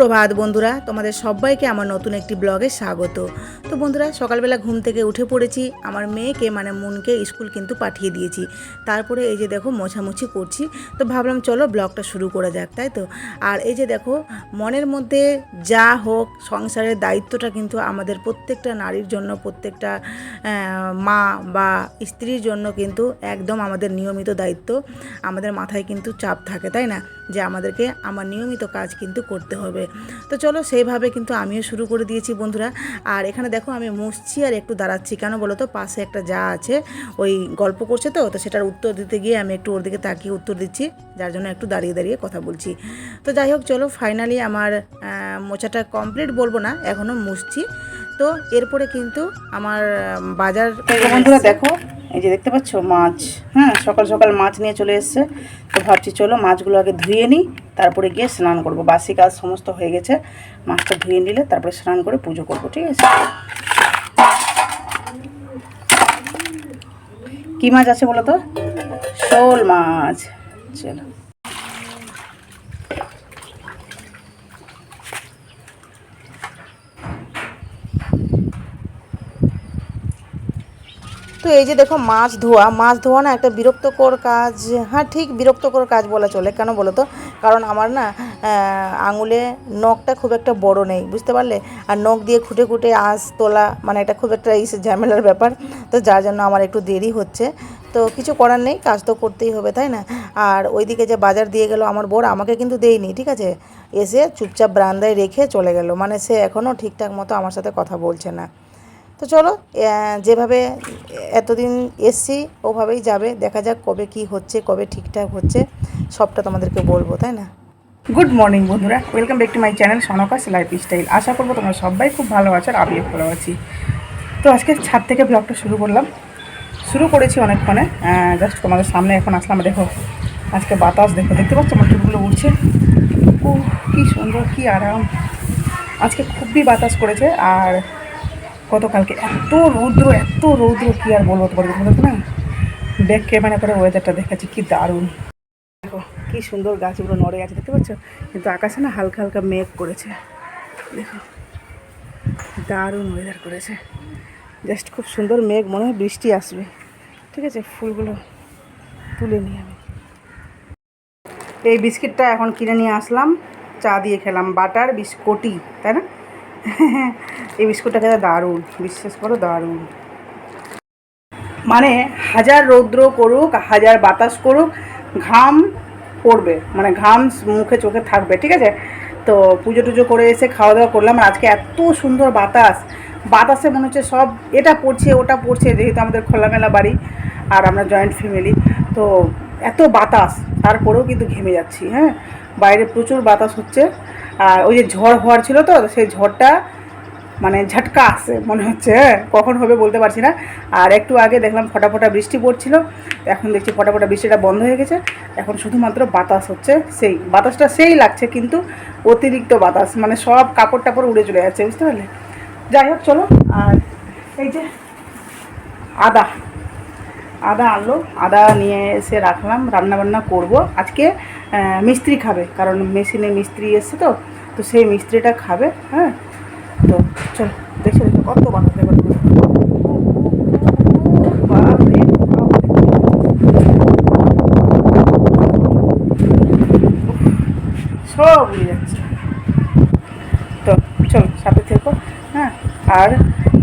সুপ্রভাত বন্ধুরা, তোমাদের সবাইকে আমার নতুন একটি ব্লগে স্বাগত। তো বন্ধুরা, সকালবেলা ঘুম থেকে উঠে পড়েছি, আমার মেয়েকে মানে মনকে স্কুল কিন্তু পাঠিয়ে দিয়েছি। তারপরে এই যে দেখো মোছামুছি করছি, তো ভাবলাম চলো ব্লগটা শুরু করা যাক, তাই তো? আর এই যে দেখো, মনের মধ্যে যা হোক, সংসারের দায়িত্বটা কিন্তু আমাদের প্রত্যেকটা নারীর জন্য, প্রত্যেকটা মা বা স্ত্রীর জন্য কিন্তু একদম আমাদের নিয়মিত দায়িত্ব। আমাদের মাথায় কিন্তু চাপ থাকে, তাই না? যে আমাদেরকে আমার নিয়মিত কাজ কিন্তু করতে হবে। তো চলো সেইভাবে কিন্তু আমিও শুরু করে দিয়েছি বন্ধুরা। আর এখানে দেখো আমি মুছছি আর একটু দাঁড়াচ্ছি। কেন বলো তো? পাশে একটা যা আছে, ওই গল্প করছে তো তো সেটার উত্তর দিতে গিয়ে আমি একটু ওর দিকে তাকিয়ে উত্তর দিচ্ছি। যার জন্য একটু দাঁড়িয়ে দাঁড়িয়ে কথা বলছি। তো যাই হোক, চলো ফাইনালি আমার মোচাটা কমপ্লিট বলব না এখনও মুছছি। তো এরপরে কিন্তু আমার বাজার বন্ধুরা দেখো, এই যে দেখতে পাচ্ছ মাছ হ্যাঁ সকাল সকাল মাছ নিয়ে চলে এসছে। তো ভাবছি চলো মাছগুলো আগে ধুয়ে নিই, তারপরে গিয়ে স্নান করব। বাসি কাজ সমস্ত হয়ে গেছে, মাছটা ধুয়ে নিলে তারপরে স্নান করে পুজো করব, ঠিক আছে? কি মাছ আছে বলো তো? শোল মাছ। চলো। তো এই যে দেখো মাছ ধোয়া মাছ ধোয়া না একটা বিরক্তকর কাজ। হ্যাঁ ঠিক বিরক্তকর কাজ বলা চলে, কেন বলো তো? কারণ আমার না আঙুলে নখটা খুব একটা বড় নেই, বুঝতে পারলে? আর নখ দিয়ে খুঁটে খুঁটে আঁশ তোলা মানে এটা খুব একটা এই ঝামেলার ব্যাপার। তো যার জন্য আমার একটু দেরি হচ্ছে। তো কিছু করার নেই, কাজ তো করতেই হবে, তাই না? আর ওইদিকে যে বাজার দিয়ে গেল আমার বোর, আমাকে কিন্তু দেয়নি, ঠিক আছে? এসে চুপচাপ ব্রান্দায় রেখে চলে গেল মানে সে এখনও ঠিকঠাক মতো আমার সাথে কথা বলছে না। তো চলো যেভাবে এতদিন এসছি, ওভাবেই যাবে। দেখা যাক কবে কি হচ্ছে, কবে ঠিকঠাক হচ্ছে, সবটা তোমাদেরকে বলব, তাই না? গুড মর্নিং বন্ধুরা। Welcome back to my channel সনকাস lifestyle আশা করব তোমরা সবাই খুব ভালো আছো আর আমিও ভালো আছি। তো আজকে ছাদ থেকে ব্লগটা শুরু করলাম। শুরু করেছি অনেকক্ষণে। জাস্ট তোমাদের সামনে এখন আসলাম। দেখো, আজকে বাতাস, দেখো, দেখতে পাচ্ছ আমার চুলগুলো উঠছে ও কি সুন্দর, কি আরাম। আজকে খুবই বাতাস করেছে। আর গতকালকে এত রৌদ্র এত রৌদ্র, কি আর বলব তোমাদের বলতে না। ব্যাক ক্যামেরা করে ওয়েদারটা দেখাচ্ছি, কি দারুণ। দেখো, কি সুন্দর গাছগুলো নড়ে আছে দেখতে পাচ্ছ? কিন্তু আকাশে না হালকা হালকা মেঘ করেছে। দেখো, দারুণ ওয়েদার করেছে। জাস্ট খুব সুন্দর মেঘ, মনে হয় বৃষ্টি আসবে। ঠিক আছে, ফুলগুলো তুলে নিই আমি। এই বিস্কিটটা এখন কিনে নিয়ে আসলাম। চা দিয়ে খেলাম, বাটার, বিস্কুটি তাই না? এই বিস্কুটটা খেতে দারুণ, বিশ্বাস করো দারুণ। মানে হাজার রৌদ্র করুক, হাজার বাতাস করুক, ঘাম পড়বে মানে ঘাম মুখে চোখে থাকবে, ঠিক আছে? তো পুজো টুজো করে এসে খাওয়া দাওয়া করলাম, আর আজকে এত সুন্দর বাতাস, বাতাসে মনে হচ্ছে সব এটা পড়ছে, ওটা পড়ছে, যেহেতু আমাদের খোলামেলা বাড়ি আর আমরা জয়েন্ট ফ্যামিলি তো এত বাতাস, তারপরেও কিন্তু ঘেমে যাচ্ছি হ্যাঁ? বাইরে প্রচুর বাতাস হচ্ছে আর ওই যে ঝড় হওয়ার ছিল তো সেই ঝড়টা মানে ঝটকা আসে, মনে হচ্ছে হ্যাঁ কখন হবে বলতে পারছি না। আর একটু আগে দেখলাম ফটা ফটা বৃষ্টি পড়ছিল, এখন দেখছি ফটা ফটা বৃষ্টিটা বন্ধ হয়ে গেছে। এখন শুধুমাত্র বাতাস হচ্ছে, সেই, বাতাসটা সেই লাগছে, কিন্তু অতিরিক্ত বাতাস মানে সব কাপড় টাপড় উড়ে চলে যাচ্ছে, বুঝতে পারলে? যাই হোক, চলো, আর এই যে আদা। আদা আনলো আদা নিয়ে এসে রাখলাম রান্না বান্না করব। আজকে মিস্ত্রি খাবে, কারণ মেশিনে মিস্ত্রি এসছে তো তো সেই মিস্ত্রিটা খাবে হ্যাঁ? তো চলো, দেখো দেখো কত বাপরে। বাপ। সব উড়ে যাচ্ছে। তো চলো, সাথে থেকো হ্যাঁ? আর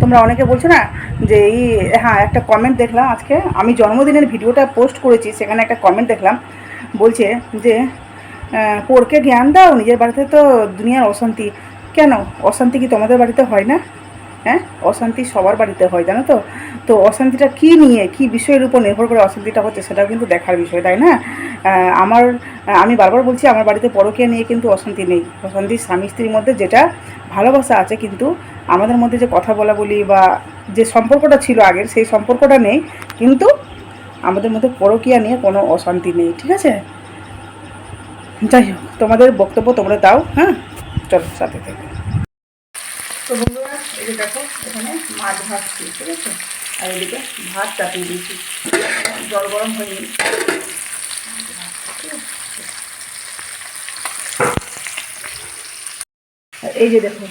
তোমরা অনেকে বলছো না যে এই হ্যাঁ একটা কমেন্ট দেখলাম আজকে। আমি জন্মদিনের ভিডিওটা পোস্ট করেছি, সেখানে একটা কমেন্ট দেখলাম। বলছে যে পড়কে জ্ঞান দাও, নিজের বাড়িতে তো দুনিয়ার অশান্তি। কেন? অশান্তি কি তোমাদের বাড়িতে হয় না? হ্যাঁ অশান্তি সবার বাড়িতে হয়, জানো তো? তো অশান্তিটা কি নিয়ে, কি বিষয়ের উপর নির্ভর করে অশান্তিটা হচ্ছে সেটাও কিন্তু দেখার বিষয়, তাই না? আমার, আমি বারবার বলছি, আমার বাড়িতে পরকীয়া নিয়ে কিন্তু অশান্তি নেই। অশান্তি স্বামী স্ত্রীর মধ্যে যেটা ভালোবাসা আছে কিন্তু আমাদের মধ্যে যে কথা বলা বলি বা যে সম্পর্কটা ছিল আগের, সেই সম্পর্কটা নেই। কিন্তু আমাদের মধ্যে পরকিয়া নিয়ে কোনো অশান্তি নেই, ঠিক আছে? যাই হোক, তোমাদের বক্তব্য তোমরা দাও হ্যাঁ? চলো, সাথে থেকে। তো বন্ধুরা, এই যে দেখো, এখানে মাছ ভাজছি, ঠিক আছে? আর এদিকে ভাত চাপিয়ে দিয়েছি। জল গরম হয়নি। এই যে দেখো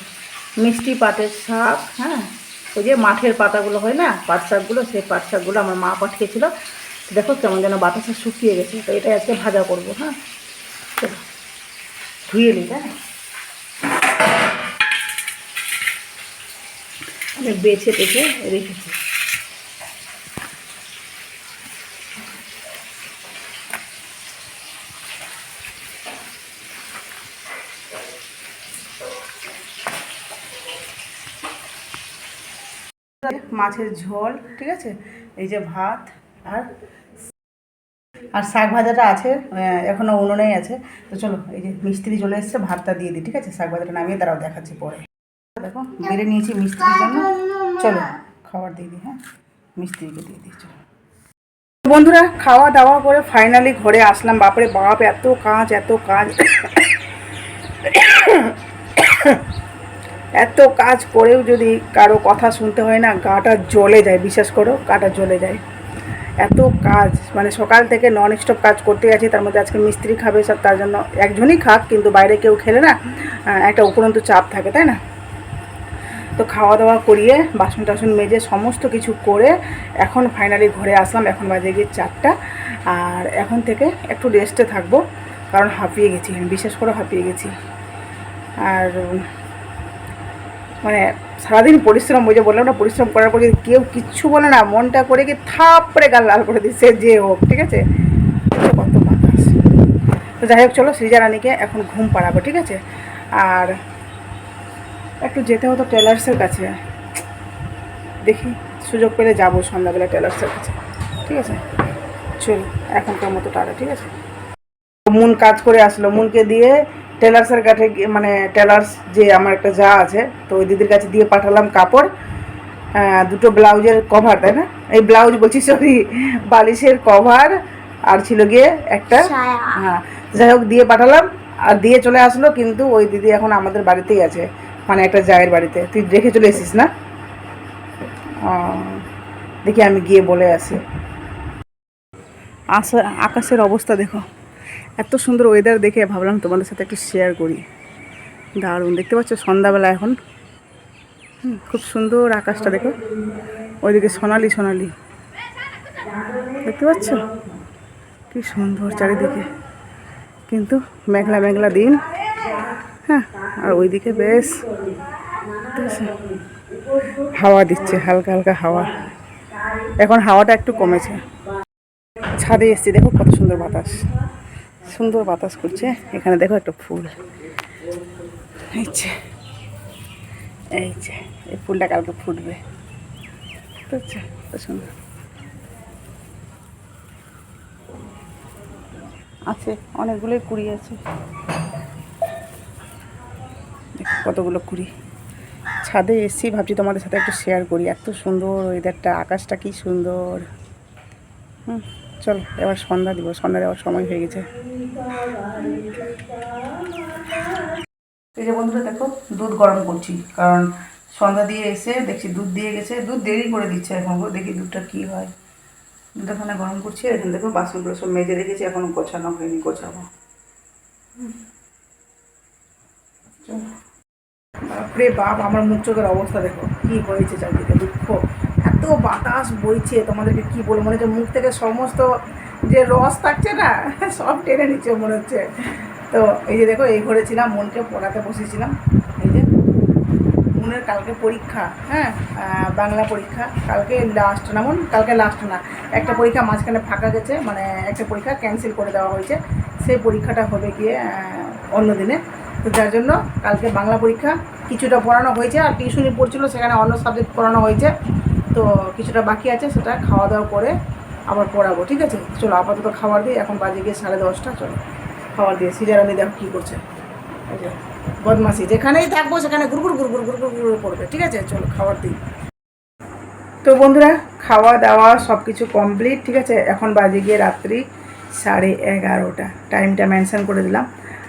মিষ্টি পাটের শাক হ্যাঁ? ওই যে মাঠের পাতাগুলো হয় না? পাট শাকগুলো, সেই পাট শাকগুলো আমার মা পাঠিয়েছিল। দেখো কেমন যেন বাতাসে শুকিয়ে গেছে। তো এটাই আজকে ভাজা করব হ্যাঁ? ধুয়ে নিই হ্যাঁ? আমি বেছে টেছে রেখেছি। মাছের ঝোল ঠিক আছে? এই যে ভাত আর আর শাক ভাজাটা আছে আহ, এখনও উনুনেই আছে। তো চলো এই যে মিস্ত্রি চলে এসছে ভাতটা দিয়ে দিই ঠিক আছে? শাক ভাজাটা নামিয়ে তারাও দেখাচ্ছি পরে। দেখো বেড়ে নিয়েছি মিস্ত্রির জন্য। চলো খাবার দিয়ে দিই হ্যাঁ? মিস্ত্রিকে দিয়ে দিই চলো। বন্ধুরা খাওয়া দাওয়া করে ফাইনালি ঘরে আসলাম। বাপরে বাপ এত কাজ এত কাজ। এত কাজ করেও যদি কারও কথা শুনতে হয় না, গাটা জ্বলে যায়, বিশ্বাস করো, গাটা জ্বলে যায়। এত কাজ মানে সকাল থেকে নন স্টপ কাজ করতে আছি, তার মধ্যে আজকে মিস্ত্রি খাবে, সব তার জন্য একজনই খাক, কিন্তু বাইরে কেউ খেলে না একটা উপরন্ত চাপ থাকে, তাই না? তো খাওয়া দাওয়া করিয়ে বাসন টাসন মেজে, সমস্ত কিছু করে, এখন ফাইনালি ঘরে আসলাম, এখন বাজে গিয়ে চারটা, আর এখন থেকে একটু রেস্টে থাকব, কারণ হাঁপিয়ে গেছি বিশেষ করে হাঁপিয়ে গেছি। আর মানে সারাদিন পরিশ্রম, ওই যে বললাম না, পরিশ্রম করার পরে কেউ কিচ্ছু বলে না, মনটা করে কি থাপড়ে গাল লাল করে দিচ্ছে, যে হোক ঠিক আছে? কত বাতাস। তো যাই হোক, চলো সৃজা রানীকে এখন ঘুম পাড়াবো, ঠিক আছে? আর একটু যেতে হতো টেলার্সের কাছে। দেখি, সুযোগ পেলে যাব সন্ধ্যাবেলা টেলার্সের কাছে, ঠিক আছে? চল, এখনকার মতো টাটা, ঠিক আছে? মুন কাজ করে আসলো, মুনকে দিয়ে টেলার্সের কাছে গিয়ে- মানে টেলার্স যে আমার একটা যা আছে তো ওই দিদির কাছে দিয়ে পাঠালাম কাপড় আহ, দুটো ব্লাউজের কভার তাই না? এই ব্লাউজ বলছি সরি বালিশের কভার আর ছিল গিয়ে একটা হ্যাঁ যাই হোক দিয়ে পাঠালাম আর দিয়ে চলে আসলো কিন্তু ওই দিদি এখন আমাদের বাড়িতেই আছে মানে একটা জায়ের বাড়িতে। তুই রেখে চলে এসিস না? ও, দেখি আমি গিয়ে বলে আসি। আসা আকাশের অবস্থা দেখো। এত সুন্দর ওয়েদার দেখে ভাবলাম তোমাদের সাথে একটু শেয়ার করি। দারুণ, দেখতে পাচ্ছ সন্ধ্যাবেলা এখন। খুব সুন্দর আকাশটা দেখো। ওইদিকে সোনালি সোনালি। দেখতে পাচ্ছ? কি সুন্দর চারিদিকে। কিন্তু মেঘলা মেঘলা দিন। হ্যাঁ আর ওইদিকে বেশ হাওয়া দিচ্ছে, হালকা হালকা হাওয়া। এখন হাওয়াটা একটু কমেছে। ছাদে এসছি, দেখো কত সুন্দর বাতাস। সুন্দর বাতাস করছে। এখানে দেখো একটা ফুল। এই যে এই এই ফুলটা কালকে ফুটবে। সুন্দর। আছে, অনেকগুলোই কুড়ি আছে। কতগুলো কুড়ি। ছাদে এসছি, ভাবছি তোমাদের সাথে একটু শেয়ার করি। এত সুন্দর ওয়েদারটা আকাশটা কি সুন্দর। হুম। চলো, এবার সন্ধ্যা দিব, সন্ধ্যা দেওয়ার সময় হয়ে গেছে। এই যে বন্ধুরা, দেখো, দুধ গরম করছি, কারণ সন্ধ্যা দিয়ে এসে দেখছি দুধ দিয়ে গেছে, দুধ দেরি করে দিচ্ছে এখন দেখি দুধটা কি হয়। দুধ গরম করছি এখানে দেখো বাসনগুলো সব মেজে রেখেছি, এখনও গোছানো হয়নি, গোছাবো। বাপরে বাপ, আমার মুখ চোখের অবস্থা দেখো, কি হয়েছে চারদিকে, দুঃখ। এত বাতাস বইছে তোমাদেরকে কি বলব? মনে হচ্ছে মুখ থেকে সমস্ত যে রস থাকছে না, সব টেনে নিচ্ছে মনে হচ্ছে। তো এই যে দেখো, এই ঘরে ছিলাম, মনকে পড়াতে বসেছিলাম। এই যে মনের কালকে পরীক্ষা হ্যাঁ? বাংলা পরীক্ষা। কালকে লাস্ট না, মন কালকে লাস্ট না। একটা পরীক্ষা মাঝখানে ফাঁকা গেছে মানে একটা পরীক্ষা ক্যান্সেল করে দেওয়া হয়েছে। সেই পরীক্ষাটা হবে গিয়ে অন্য দিনে। তো যার জন্য কালকে বাংলা পরীক্ষা কিছুটা পড়ানো হয়েছে, আর টিউশনি পড়ছিল, সেখানে অন্য সাবজেক্ট পড়ানো হয়েছে। তো কিছুটা বাকি আছে, সেটা খাওয়া দাওয়া করে আবার পড়াবো, ঠিক আছে? চলো, আপাতত খাবার দিই, এখন বাজে গিয়ে সাড়ে দশটা, চলো। খাবার দিয়ে সিজার আমি দেখো কী করছে। বদমাসি যেখানেই থাকব, সেখানে গুড়গুড় গুড়গুড় গুড়গুড় গুড়গুড় করবে, ঠিক আছে? চলো, খাবার দিই। তো বন্ধুরা খাওয়া দাওয়া সব কিছু কমপ্লিট ঠিক আছে? এখন বাজে গিয়ে রাত্রি সাড়ে এগারোটা। টাইমটা মেনশন করে দিলাম।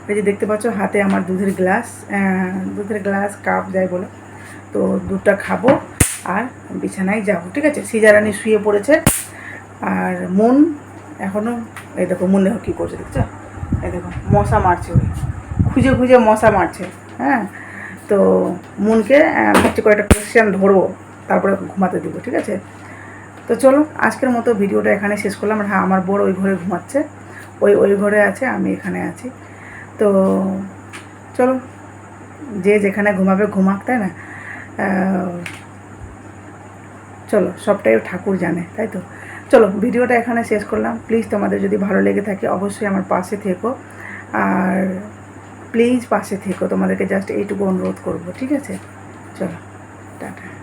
এই যে, দেখতে পাচ্ছ, হাতে আমার দুধের গ্লাস দুধের গ্লাস কাপ যাই বলে। তো দুধটা খাব। আর বিছানায় যাব, ঠিক আছে? সিজারানি শুয়ে পড়েছে। আর মন এখনও এই দেখো মনে দেখো কী করছে, দেখছ? এই দেখো, মশা মারছে ওই। খুঁজে খুঁজে মশা মারছে হ্যাঁ? তো মনকে ভাবছি কয়েকটা কোয়েশ্চেন ধরবো, তারপরে ঘুমাতে দিব, ঠিক আছে? তো চলো, আজকের মতো ভিডিওটা এখানে শেষ করলাম। আর হ্যাঁ আমার বড় ওই ঘরে ঘুমাচ্ছে। ওই ওই ঘরে আছে, আমি এখানে আছি। তো চলো, যে যেখানে ঘুমাবে, ঘুমাক, তাই না? চলো, সবটাই ঠাকুর জানে, তাই তো? চলো, ভিডিওটা এখানে শেষ করলাম। প্লিজ তোমাদের যদি ভালো লেগে থাকে, অবশ্যই আমার পাশে থেকো। আর প্লিজ পাশে থেকো, তোমাদেরকে জাস্ট এইটুকু অনুরোধ করব, ঠিক আছে? চলো, টাটা।